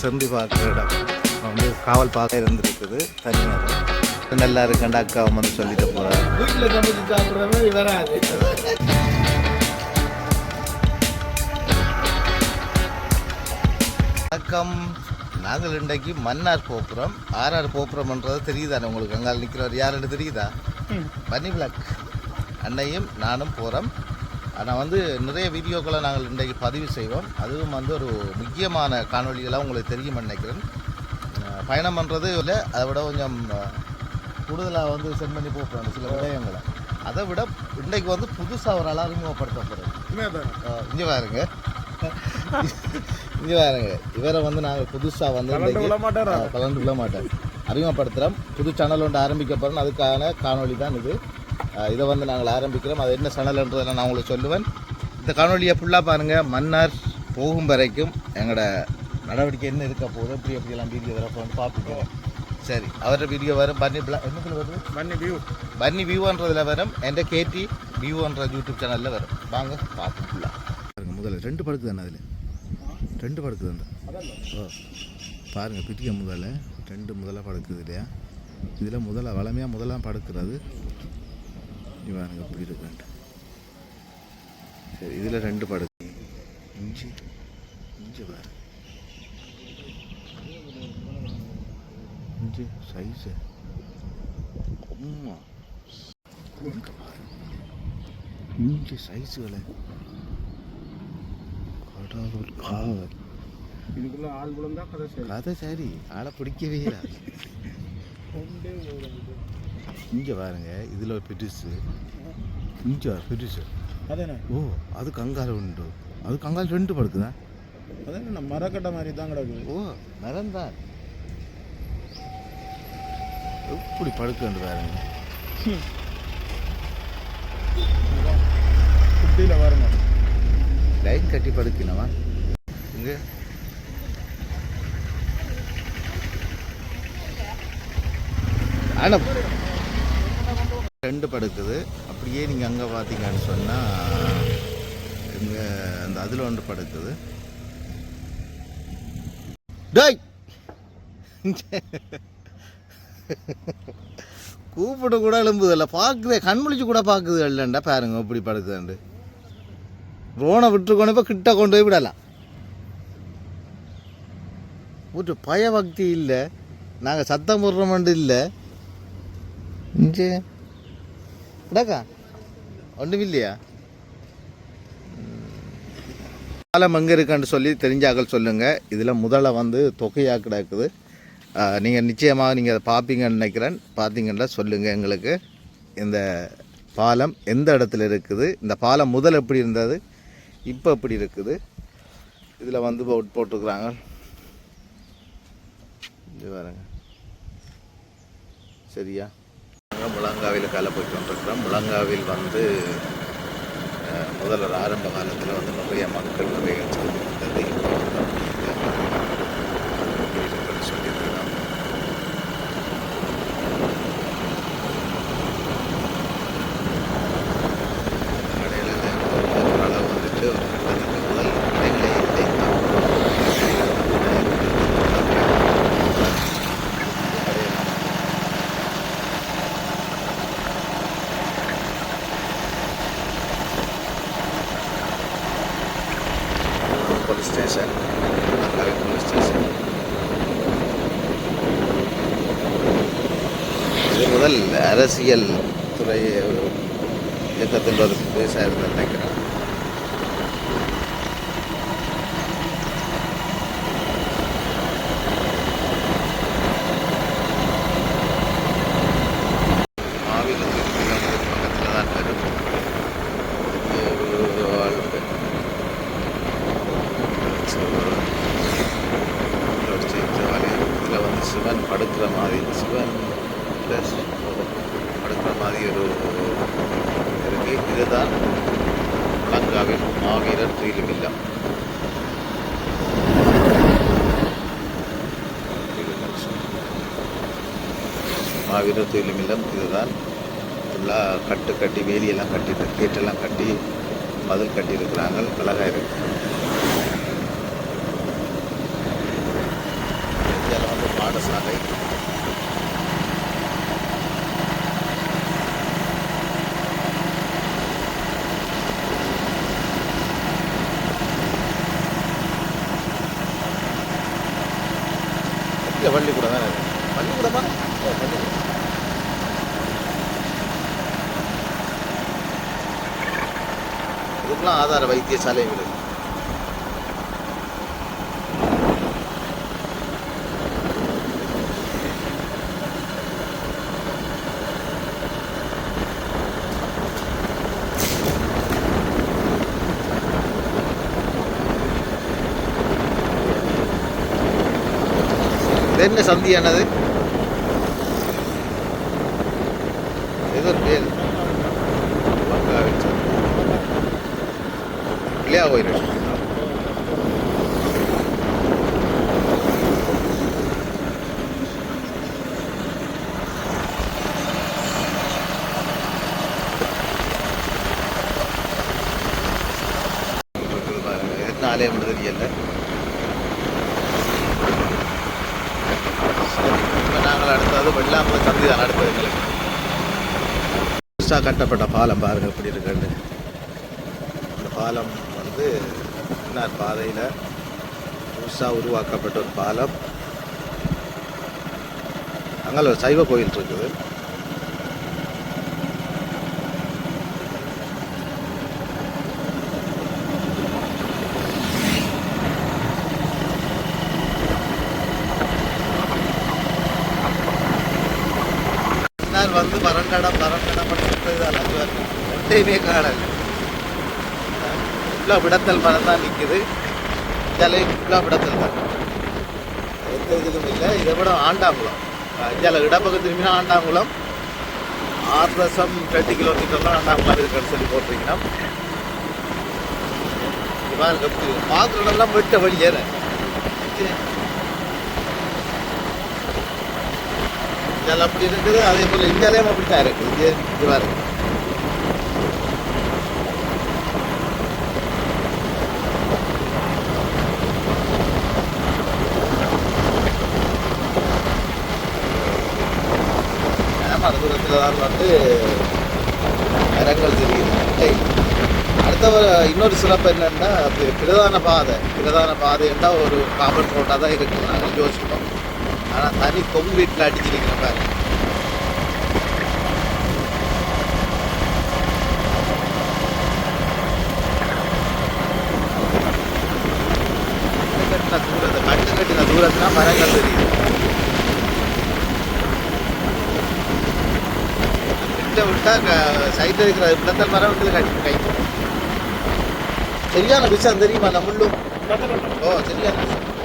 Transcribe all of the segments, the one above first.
செந்தி பார்க்குற இடம். வந்து காவல் பார்க்க இருந்திருக்குது தனியாக நல்லா இருக்கண்டா அக்கா வந்து சொல்லிட்டு போகிறார் வீட்டில் சமைச்சு சாப்பிட்ற மாதிரி வராது வணக்கம். நாங்கள் இன்றைக்கு மன்னார் போப்புறம் ஆர்ஆர் போப்புறம்ன்றது தெரியுதானே உங்களுக்கு? அங்கே நிற்கிறவர் யாருன்னு தெரியுதா? பனி பிளாக். அன்னையும் நானும் போகிறோம் ஆனால் வந்து நிறைய வீடியோக்களை நாங்கள் இன்றைக்கு பதிவு செய்வோம். அதுவும் வந்து ஒரு முக்கியமான காணொளிகளாக உங்களுக்கு தெரியும் நினைக்கிறேன். பயணம் பண்ணுறது இல்லை அதை விட கொஞ்சம் கூடுதலாக வந்து சென்ட் பண்ணி போகிறோம் சில விடயங்களை. அதை விட இன்றைக்கு வந்து புதுசாக ஒரு ஆள் அறிமுகப்படுத்த போகிறோம் இங்கே பாருங்க. இங்கே பாருங்க. இவரை வந்து நாங்கள் புதுசாக வந்து கலந்து கொள்ள மாட்டேன் அறிமுகப்படுத்துகிறோம் புது சேனல் ஒன்று ஆரம்பிக்க போகிறோம் அதுக்கான காணொளி தான் இது. இதை வந்து நாங்கள் ஆரம்பிக்கிறோம். அது என்ன சேனல்ன்றதை நான் உங்களுக்கு சொல்லுவேன். இந்த காணொலியை ஃபுல்லாக பாருங்கள் மன்னார் போகும் வரைக்கும் எங்களோட நடவடிக்கை என்ன இருக்க போகுது? எப்படி எப்படியெல்லாம் வீடியோ வர போகணும்னு பார்த்துக்கிறோம் சரி அவரோட வீடியோ வரும். பன்னி என்னத்தில் வருது? பண்ணி வியூ பன்னி வியூன்றதுல வரும். எந்த கேடி வியூன்ற யூடியூப் சேனலில் வரும். வாங்க பார்ப்போம் ஃபுல்லாக பாருங்க முதல்ல ரெண்டு படுக்குது தானே அதில்? ரெண்டு படுக்குது அந்த ஓ பாருங்க பிடிக்க முதல்ல. ரெண்டு முதல்ல படுக்குது இல்லையா இதில் முதல்ல வளமையாக முதலாம் படுக்கிறது இவனுங்க எப்படி இருக்குன்ட்டு சரி இதில் ரெண்டு படுக்கு இஞ்சி இஞ்சி பாரு. இஞ்சி சைஸு பாரு. இஞ்சி சைஸுகளை கடவுள் காவல் இதுக்குள்ள ஆள் கதை சரி. கதை சரி. ஆளை பிடிக்கவே இல்லை. இங்கே பாருங்க இதில் பெருசு இங்கே பெருசு அதானே? ஓ அது கங்கால உண்டு. அது கங்கால் ரெண்டு படுக்குதா? அதானே மரக்கட்டை மாதிரி தான் கிடக்குது ஓ மறந்தான் எப்படி படுக்கண்டு பாருங்க. குட்டியில் பாருங்க. லைன் கட்டி படுக்கணுமா இங்கே. ஆனால் ரெண்டு படுக்குது அப்படியே நீங்கள் அங்கே பார்த்தீங்கன்னு சொன்னால் இங்கே அந்த அதில் ஒன்று படுக்குது. டேய்! கூப்பிட கூட எழும்புதில்ல. பார்க்குதே கண் முழிச்சு கூட பார்க்குது இல்லைண்டா பாருங்க இப்படி படுக்குதுண்டு ரோனை விட்டுருக்கோன்னு இப்போ கிட்ட கொண்டு போய் விடலாம். ஒரு பயபக்தி இல்லை. நாங்கள் சத்தம் போடுறோமெண்டு இல்லை. இங்கே டாக்கா ஒன்றும் இல்லையா காலம் எங்கே இருக்கான்னு சொல்லி தெரிஞ்சாக்கள் சொல்லுங்கள் இதில் முதல்ல வந்து தொகையாக கிடக்குது நீங்கள் நிச்சயமாக நீங்கள் அதை பார்ப்பீங்கன்னு நினைக்கிறேன் பார்த்தீங்கன்னா சொல்லுங்கள் எங்களுக்கு இந்த பாலம் எந்த இடத்துல இருக்குது இந்த பாலம் முதல் எப்படி இருந்தது இப்போ எப்படி இருக்குது இதில் வந்து போட் போட்டுருக்குறாங்க இது பாருங்க சரியா நாங்கள் முழங்காவில் காலை போய்ட்டு வந்துருக்குறோம். முழங்காவில் வந்து முதல்வர் ஆரம்ப காலத்தில் வந்து நிறைய மக்கள் நிறைய Honduras y el மாவீரர் துயிலும் இதுதான் ஃபுல்லாக கட்டு கட்டி வேலியெல்லாம் கட்டிட்டு கேட்டெல்லாம் கட்டி மதில் கட்டி அழகாக இருக்கு இந்தியாவில் வந்து பாடசாலை இல்லை பள்ளிக்கூடம் தானே இது? பள்ளிக்கூடமா ஓ பள்ளிக்கூடம் இதுக்கெல்லாம் ஆதார வைத்தியசாலை விடுது என்ன சந்தியானது? ஏதோ பேர். பங்காவின் சந்தி இல்லையா போயிரு என்ன ஆலயம் தெரியல இப்போ நாங்கள் அடுத்தது வெள்ளாம்பு சந்தி தான் அடுத்தது. எங்களுக்கு புதுசாக கட்டப்பட்ட பாலம் பாருங்கள் எப்படி இருக்குன்னு. இந்த பாலம் மன்னார் பாதையில் புதுசாக உருவாக்கப்பட்ட ஒரு பாலம். அங்கே ஒரு சைவ கோயில் இருக்குது மன்னார் வந்து பரண்டடம் பரண்டடம் தான் ரெண்டையுமே காணல் ஃபுல்லாக விடத்தல் மரம் தான் நிற்குது இதில் ஃபுல்லாக விடத்தல் தான் எந்த இதுவும் இல்லை. இதை விட ஆண்டாங்குளம். இதில் இடப்பக்கம் திரும்பினா ஆண்டாங்குளம். ஆறு தசம் ரெண்டு கிலோமீட்டர்லாம் ஆண்டாங்குளம் இருக்குன்னு சொல்லி போட்டிருக்கீங்கன்னா பாருங்க பார்க்குறதெல்லாம் வெட்ட வழி ஏற இதில் அப்படி இருக்குது. அதே போல் இந்தியாலேயும் அப்படி தான் இருக்குது இது இது மரதூரத்தில் தான் வந்து மரங்கள் தெரியுது அடுத்தவர் அடுத்த இன்னொரு சிறப்பு என்னென்னா பிரதான பாதை. பிரதான பாதை என்றால் ஒரு காமன் ரோட்டாக தான் இருக்குன்னு நாங்கள் யோசிப்போம் ஆனால் தனி கொங்கிரீட்டில் அடிச்சிருக்கிற பாரு கட்டின தூரத்தை கட்டு கட்டின தூரத்துனா மரங்கள் தெரியுது கிட்ட விட்டா சைடில் இருக்கிற பிளந்தல் மரம் வந்து கை கை. சரியான விஷயம் தெரியுமா நம்ம ஓ சரியான விஷயம்.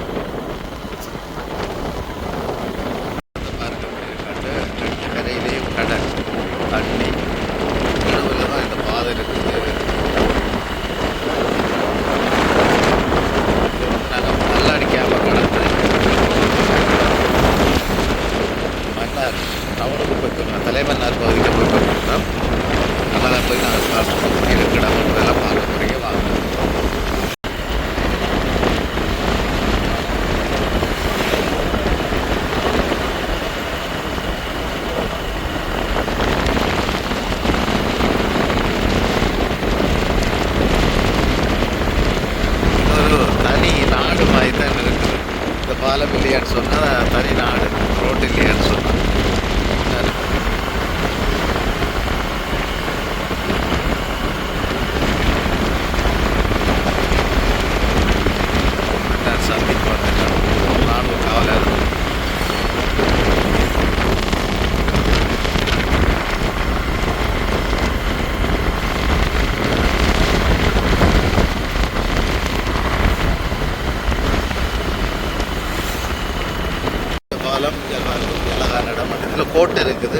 அம்பலம் அழகான இடம் இதில் கோட்டை இருக்குது.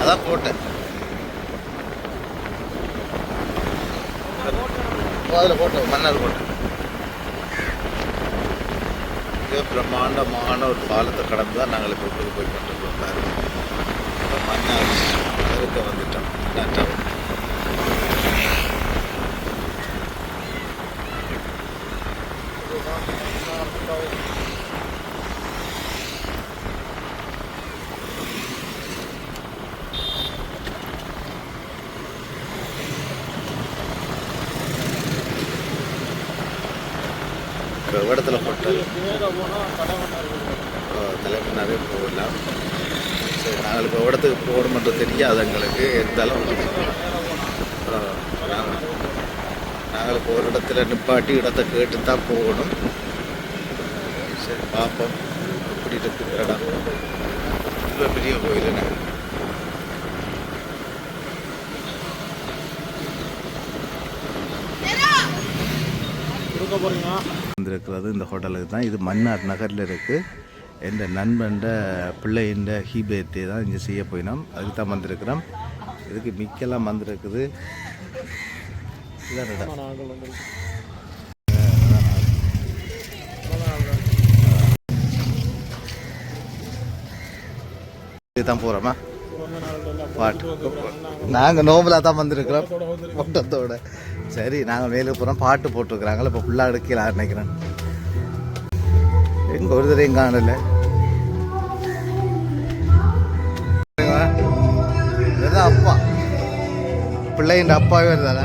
அதான் கோட்டை. அதில் கோட்டை மன்னர் கோட்டை. மிக பிரம்மாண்டமான ஒரு பாலத்தை கடந்து தான் நாங்கள் இப்போ போய் போய் கொண்டிருக்கோம் பாருங்க. மன்னர் இருக்க வந்துட்டோம். நன்றாக Thank தலைவனாகவே போகலாம். சரி நாங்கள் இப்போ இடத்துக்கு போகணும் தெரியாது எங்களுக்கு. இருந்தாலும் நாங்கள் இப்போ ஒரு இடத்துல நிப்பாட்டி இடத்த கேட்டு தான் போகணும். சரி பார்ப்போம். எப்படி இருக்கு இடம் இவ்வளோ பெரிய கோயில் என்ன? கொடுக்க போகிறீங்களா வந்திருக்கிறது இந்த ஹோட்டலுக்கு தான். இது மன்னார் நகரில் இருக்குது என் நண்பன்ட பிள்ளைன்ற ஹீபேத்தே தான் இங்கே செய்ய போயினோம். அதுக்கு தான் வந்திருக்கிறோம். இதுக்கு மிக்கெல்லாம் வந்திருக்குது. இதுதான் போகிறோமா பாட்டு. நாங்கள் நோம்பலாக தான் வந்திருக்கிறோம். கூட்டத்தோட சரி நாங்கள் மேலே போகிறோம் பாட்டு போட்டிருக்கிறாங்களே இப்போ ஃபுல்லாக எடுக்கலாம் நினைக்கிறேன். எங்கள் ஒரு தரையும் காணல. இதுதான் அப்பா. பிள்ளைங்க அப்பாவே இருந்தாரா?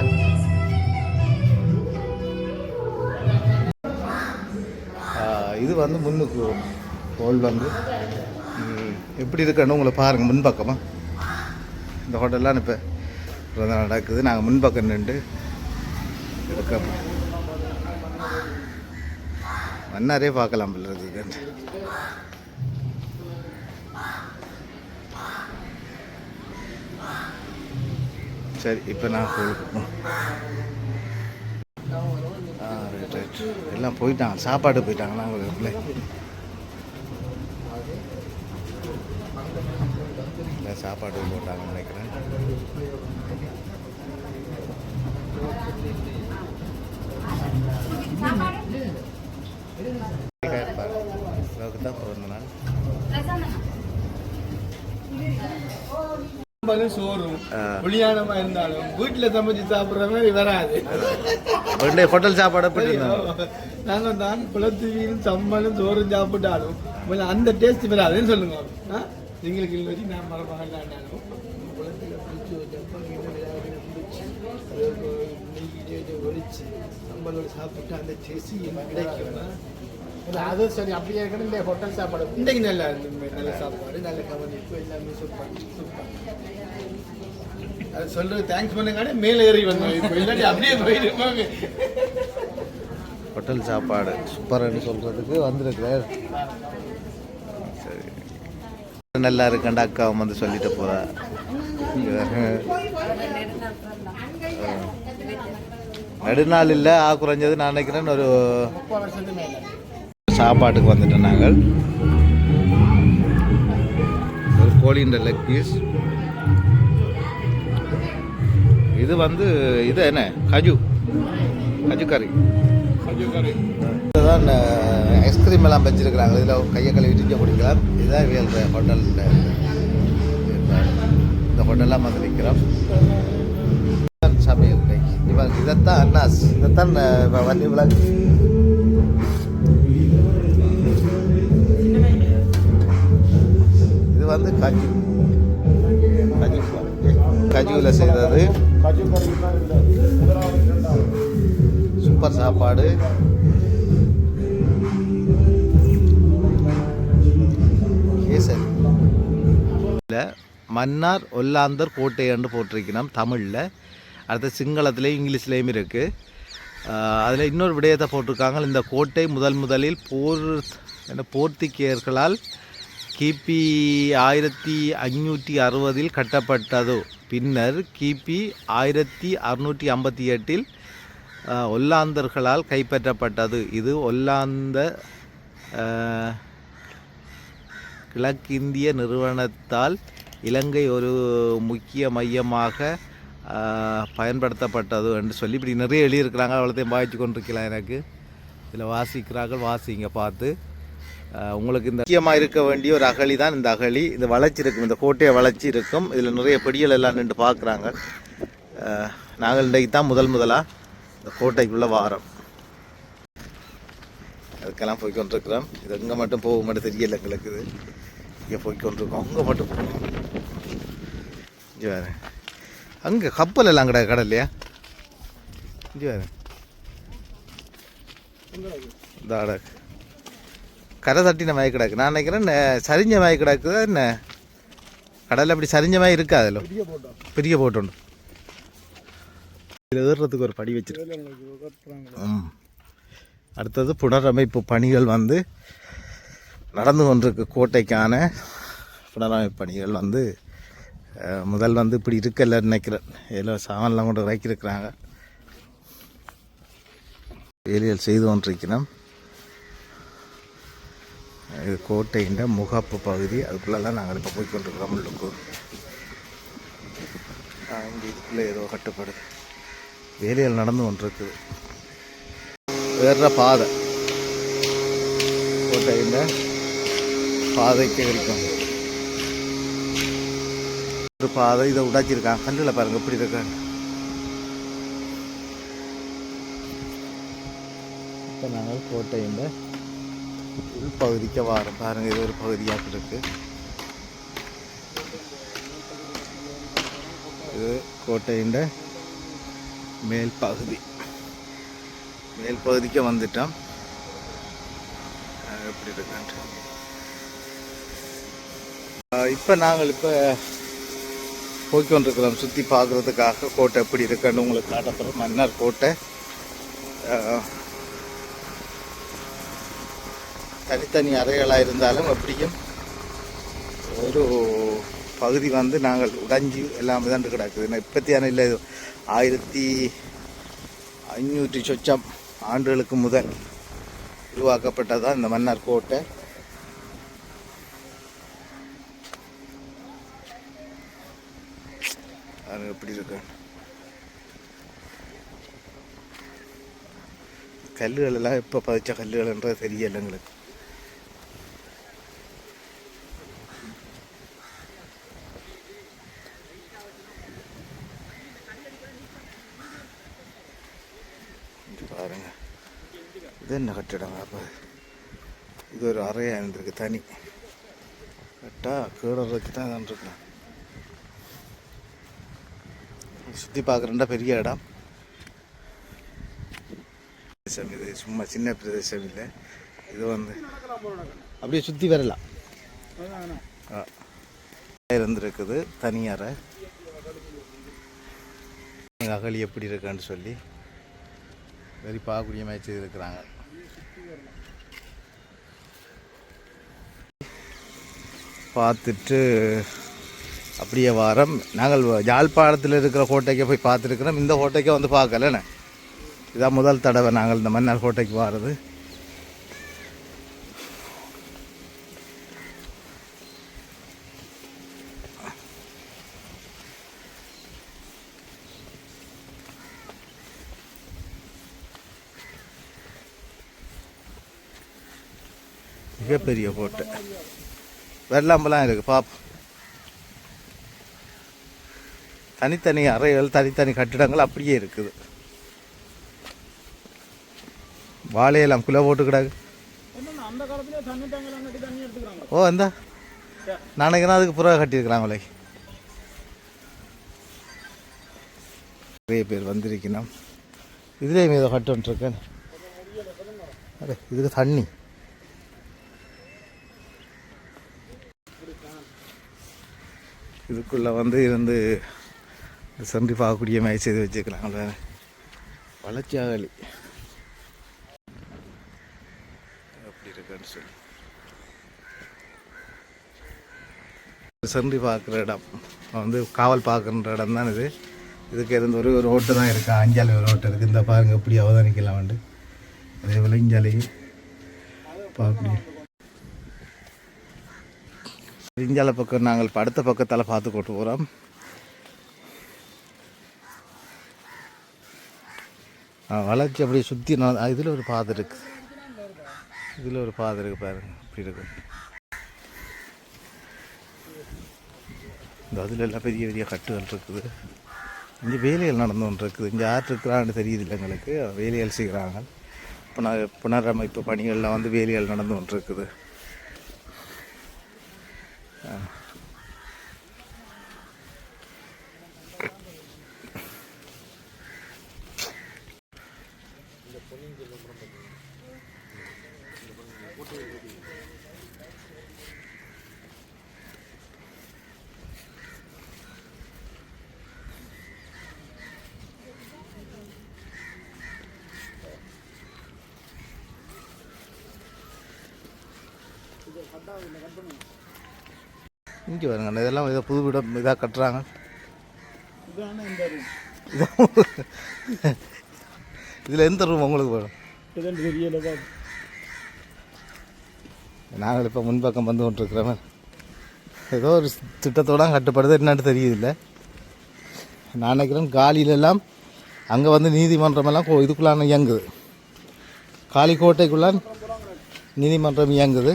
இது வந்து முன்னுக்கு ஹோல் வந்து. எப்படி இருக்குன்னு உங்களை பாருங்கள் முன்பக்கமாக இந்த ஹோட்டல்லாம் இப்போ நடக்குது. நாங்கள் முன்பக்கம் நின்று இருக்கோம் மன்னாரே பார்க்கலாம் பிள்ளைக்கு சரி இப்போ நான் போயிருக்கோம் ஆ ரைட் ரைட் எல்லாம் போயிட்டாங்க. சாப்பாடு போயிட்டாங்களா உங்களுக்கு பிள்ளை இல்லை சாப்பாடு போட்டாங்கன்னு நினைக்கிறேன். அளவுக்கு தான் சாம்பாரும் சோறும். புளியானமா இருந்தாலும் வீட்டுல சமைச்சு சாப்பிடுற மாதிரி வராது ஹோட்டல் சாப்பாடு எப்படி நாங்க தான் குளத்து மீன் சம்பளம் சோறும் சாப்பிட்டாலும் கொஞ்சம் அந்த டேஸ்ட் வராதுன்னு சொல்லுங்க? எங்களுக்கு இல்லை நான் மரமகளாண்டாலும் குளத்துல பிடிச்சி வச்சப்ப ஒழிச்சு கும்பலோடு சாப்பிட்டு அந்த டேஸ்ட் கிடைக்கும்னா அது சரி அப்படியே இருக்கணும் இல்லை ஹோட்டல் சாப்பாடு இன்றைக்கு நல்லா இருந்தது நல்ல சாப்பாடு நல்ல கவனிப்பு எல்லாமே சூப்பர் சூப்பர் அது சொல்றது தேங்க்ஸ் பண்ணுங்க மேலே ஏறி வந்தோம். இப்போ இல்லாட்டி அப்படியே போயிருப்பாங்க ஹோட்டல் சாப்பாடு சூப்பர்னு சொல்கிறதுக்கு வந்திருக்கிறார் சரி. நல்லா இருக்குண்டா அக்கா வந்து சொல்லிட்டு போகிறா நடுநாள் இல்லை ஆ குறைஞ்சது நான் நினைக்கிறேன் ஒரு சாப்பாட்டுக்கு வந்துட்டோம் நாங்கள். ஒரு கோழின்ற லெக் பீஸ் இது வந்து இது என்ன? கஜு. கஜு கறி. இதுதான் ஐஸ்கிரீம் எல்லாம் வச்சிருக்கிறாங்க. இதில் கையை கழுவி டிஞ்ச குடிக்கலாம். இதுதான் இவியல் ஹோட்டலில். இந்த ஹோட்டல்லாம் வந்து நிற்கிறோம் கை இதைத்தான் அண்ணாஸ் இதைத்தான் வள்ளி விளக்கு இது வந்து கஜு. கஜு கஜுவில் செய்தது. சூப்பர் சாப்பாடு. கேசரி. இல்லை மன்னார் ஒல்லாந்தர் கோட்டை என்று போட்டிருக்கிறோம் தமிழில். அடுத்து சிங்களத்துலேயும் இங்கிலீஷ்லேயும் இருக்குது அதில் இன்னொரு விடயத்தை போட்டிருக்காங்க. இந்த கோட்டை முதல் முதலில் போர் என்ன போர்த்திக்கியர்களால் கிபி ஆயிரத்தி ஐநூற்றி அறுபதில் கட்டப்பட்டது. பின்னர் கிபி ஆயிரத்தி அறுநூற்றி ஐம்பத்தி எட்டில் ஒல்லாந்தர்களால் கைப்பற்றப்பட்டது. இது ஒல்லாந்த கிழக்கிந்திய நிறுவனத்தால் இலங்கை ஒரு முக்கிய மையமாக பயன்படுத்தப்பட்டது என்று சொல்லி இப்படி நிறைய எழுதியிருக்கிறாங்க. அவ்வளோத்தையும் வாய்ச்சி கொண்டிருக்கலாம் எனக்கு. இதில் வாசிக்கிறார்கள் வாசிங்க பார்த்து. உங்களுக்கு இந்த முக்கியமாக இருக்க வேண்டிய ஒரு அகழி தான் இந்த அகழி. இந்த வளர்ச்சி இருக்கும் இந்த கோட்டையை வளர்ச்சி இருக்கும். இதில் நிறைய பெடிகள் எல்லாம் நின்று பார்க்குறாங்க. நாங்கள் இன்றைக்கு தான் முதல் முதலாக இந்த கோட்டைக்குள்ளே வாரம். அதுக்கெல்லாம் போய் கொண்டிருக்கிறோம். இது எங்கே மட்டும் போக மட்டும் தெரியல எங்களுக்கு. இது இங்கே போய் கொண்டிருக்கோம். அங்கே மட்டும் போகணும். இங்கே வேறு அங்கே கப்பல் எல்லாம் கிடக்கு கடல்லையா தாட கரை தட்டின மாதிரி கிடக்கு. நான் நினைக்கிறேன் சரிஞ்ச மாதிரி கிடக்குதா என்ன? கடலில் அப்படி சரிஞ்ச மாதிரி இருக்காதுல்ல பெரிய போட்டோம் பெரிய போட்டு உண்டு. இதில் ஏறுறதுக்கு ஒரு படி வச்சிருக்கு. ம். அடுத்தது புனரமைப்பு பணிகள் வந்து நடந்து கொண்டிருக்கு கோட்டைக்கான புனரமைப்பு பணிகள் வந்து முதல் வந்து இப்படி இருக்கல நினைக்கிறேன். ஏதோ சாமான்லாம் கொண்டு இறக்கியிருக்கிறாங்க. வேலியல் செய்து கொண்டிருக்கிறோம். இது கோட்டையின் முகப்பு பகுதி. அதுக்குள்ளெல்லாம் நாங்கள் இப்போ போய் கொண்டிருக்கிறோம் உள்ளுக்கு இங்கே இதுக்குள்ளே ஏதோ கட்டுப்படுது. வேலைகள் நடந்து கொண்டிருக்குது. வேற பாதை. கோட்டையில் பாதைக்கு இருக்கும் ஒரு பாதை இதை உடைச்சிருக்கான் கல்லில் பாருங்க எப்படி இருக்காங்க இப்போ நாங்கள் கோட்டையின் பகுதிக்கு வாரம். பாருங்க இது ஒரு பகுதியாக இருக்கு. இது கோட்டையின் மேல் பகுதி. மேல் பகுதிக்கு வந்துட்டோம். எப்படி இருக்கான் இப்போ நாங்கள் இப்போ போய்க்கொண்டிருக்கிறோம். சுற்றி பார்க்குறதுக்காக கோட்டை எப்படி இருக்குன்னு உங்களுக்கு காட்டப்படுற மன்னர் கோட்டை. தனித்தனி அறைகளாக இருந்தாலும் எப்படியும் ஒரு பகுதி வந்து நாங்கள் உடஞ்சி எல்லாம் தான் கிடக்குது. இப்பத்தியான இல்லை. இது ஆயிரத்தி ஐநூற்றி சொச்சம் ஆண்டுகளுக்கு முதல் உருவாக்கப்பட்டதான் இந்த மன்னார் கோட்டை. அது எப்படி இருக்கு? கல்லுகள் எல்லாம் எப்போ பதிச்ச கல்லுகள்ன்றது தெரியல எங்களுக்கு. பாருங்க. இது என்ன கட்டிடம் அப்போ? இது ஒரு அறையாக இருந்திருக்கு தனி. கட்டா கீழறதுக்கு தான் இதான் இருக்கேன் சுற்றி பார்க்குறண்டா பெரிய இடம். பிரதேசம் இது சும்மா சின்ன பிரதேசம் இல்லை. இது வந்து அப்படியே சுற்றி வரலாம். ஆ. இருந்திருக்குது எங்கள் அகழி எப்படி இருக்கான்னு சொல்லி வெறி பார்க்கக்கூடிய மாதிரி இருக்கிறாங்க பார்த்துட்டு அப்படியே வாரம். நாங்கள் யாழ்ப்பாணத்தில் இருக்கிற கோட்டைக்கு போய் பார்த்துருக்குறோம். இந்த கோட்டைக்கே வந்து பார்க்கலண்ணே இதான் முதல் தடவை நாங்கள் இந்த மன்னர் கோட்டைக்கு வாரது மிகப்பெரிய கோட்டை. வெள்ளாம்பெல்லாம் இருக்குது பாப்போம். தனித்தனி அறைகள் தனித்தனி கட்டிடங்கள் அப்படியே இருக்குது. வாழையெல்லாம் குலை போட்டு ஓ அந்த காலத்திலே ஓ அதுக்கு புறா கட்டியிருக்கிறாங்களே நிறைய பேர் வந்திருக்கணும். இதுலேயும் ஏதோ கட்டுன்ட்ருக்கேன் அடே இதுக்கு தண்ணி. இதுக்குள்ளே வந்து இருந்து சென்று பார்க்கக்கூடிய மாதிரி செய்து வச்சுக்கலாங்களே வளர்ச்சியாகலி. எப்படி இருக்குன்னு சொல்லி. சென்று பார்க்குற இடம் வந்து காவல் பார்க்குற இடம் தான் இது. இதுக்கு இருந்து ஒரு ஒரு ரோட்டு தான் இருக்கு. அஞ்சாலை ஒரு ரோட்டு இருக்குது இந்த பாருங்க எப்படி அவதானிக்கலாம் வந்து. அதே போல் இஞ்சாலையும் பார்க்கக்கூடிய. இஞ்சாலை பக்கம் நாங்கள் இப்ப அடுத்த பக்கத்தால் பார்த்து கொண்டு போகிறோம் வளர்ச்சி அப்படியே சுற்றி இதில் ஒரு பாதை இருக்குது இதில் ஒரு பாதை இருக்குது பாருங்கள் இப்படி இருக்கு இந்த அதில் எல்லாம் பெரிய பெரிய கட்டுகள் இருக்குது. இங்கே வேலைகள் நடந்து கொண்டு இருக்குது. இங்கே யார் இருக்கிறான்னு தெரியுது இல்லை எங்களுக்கு. வேலைகள் செய்கிறாங்க புன புனரமைப்பு பணிகளில் வந்து வேலைகள் நடந்து கொண்டிருக்குது ஆ. இங்கே வருங்க இதெல்லாம் இதை புது வீடம் இதாக கட்டுறாங்க. இதில் எந்த ரூம் உங்களுக்கு வேணும்? நாங்கள் இப்போ முன்பக்கம் வந்து கொண்டிருக்கிறோம் ஏதோ ஒரு திட்டத்தோட கட்டுப்படுது என்னன்னு தெரியுதில்ல. நான் நினைக்கிறேன் காலிலெல்லாம் அங்கே வந்து நீதிமன்றமெல்லாம் இதுக்குள்ளான இயங்குது. காளிக்கோட்டைக்குள்ளான் நீதிமன்றம் இயங்குது.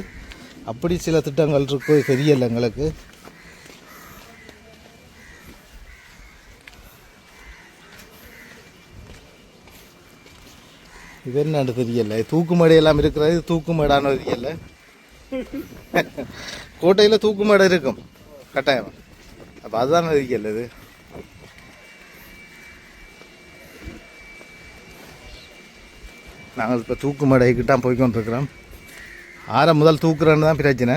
அப்படி சில திட்டங்கள் இருக்கு தெரியல எங்களுக்கு. இது என்ன தெரியல. தூக்குமடை எல்லாம் இருக்கிறது தூக்குமடான தூக்குமேடான்னு தெரியல. கோட்டையில் தூக்குமேடை இருக்கும். கட்டாயம். அப்போ அதுதான் தெரியல இது. நாங்கள் இப்போ தூக்குமடைக்கிட்டான் தான் போய்க்கொண்டிருக்கிறோம் ஆற முதல் தூக்குறேன்னு தான் பிரச்சனை.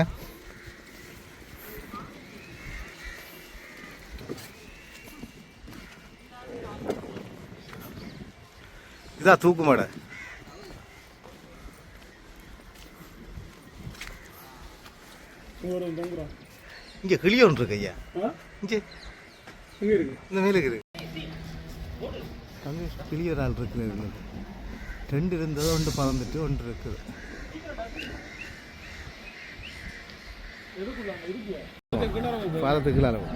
இதான் தூக்குமடை ஒரு தங்குறோம் இங்கே கிளிய ஒன்று இருக்கு ஐயா. இங்கே. இந்த மேலே இருக்குது அங்கே கிளிய ஒரு ஆள் இருக்குது. ரெண்டு இருந்தது ஒன்று பறந்துட்டு ஒன்று இருக்குது. பாலத்துக்கு அளவு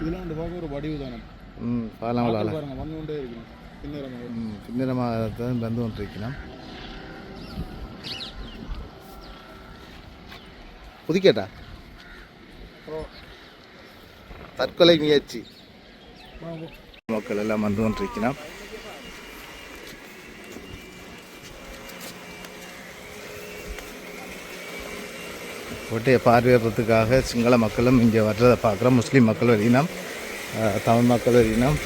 இதெல்லாம் அந்த பார்க்க ஒரு வடிவு தானே? ம் பாருங்க வந்து கொண்டே இருக்கு பின்னரமாக ம் பின்னரமாக தான் வந்து கொண்டிருக்கலாம் புதுக்கேட்டா? தற்கொலை முயற்சி. மக்கள் எல்லாம் வந்து கொண்டிருக்கலாம் கோட்டையை பார்வையிடுறதுக்காக சிங்கள மக்களும் இங்கே வர்றதை பார்க்குறோம். முஸ்லீம் மக்கள் வரையினம் தமிழ் மக்கள் வரையினம்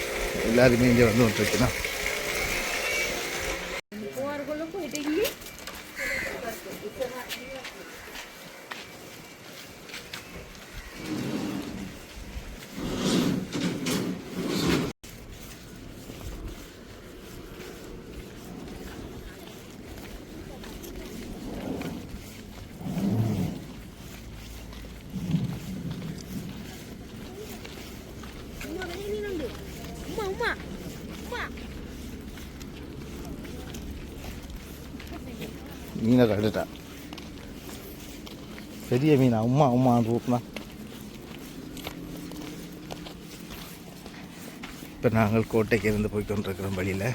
எல்லாருமே இங்கே வந்து கொண்டிருக்கலாம் மீனை கண்டுட்டா பெரிய மீனா உமா உமா ரூப்னா இப்போ நாங்கள் கோட்டைக்கு இருந்து போய் கொண்டிருக்கிறோம் வழியில்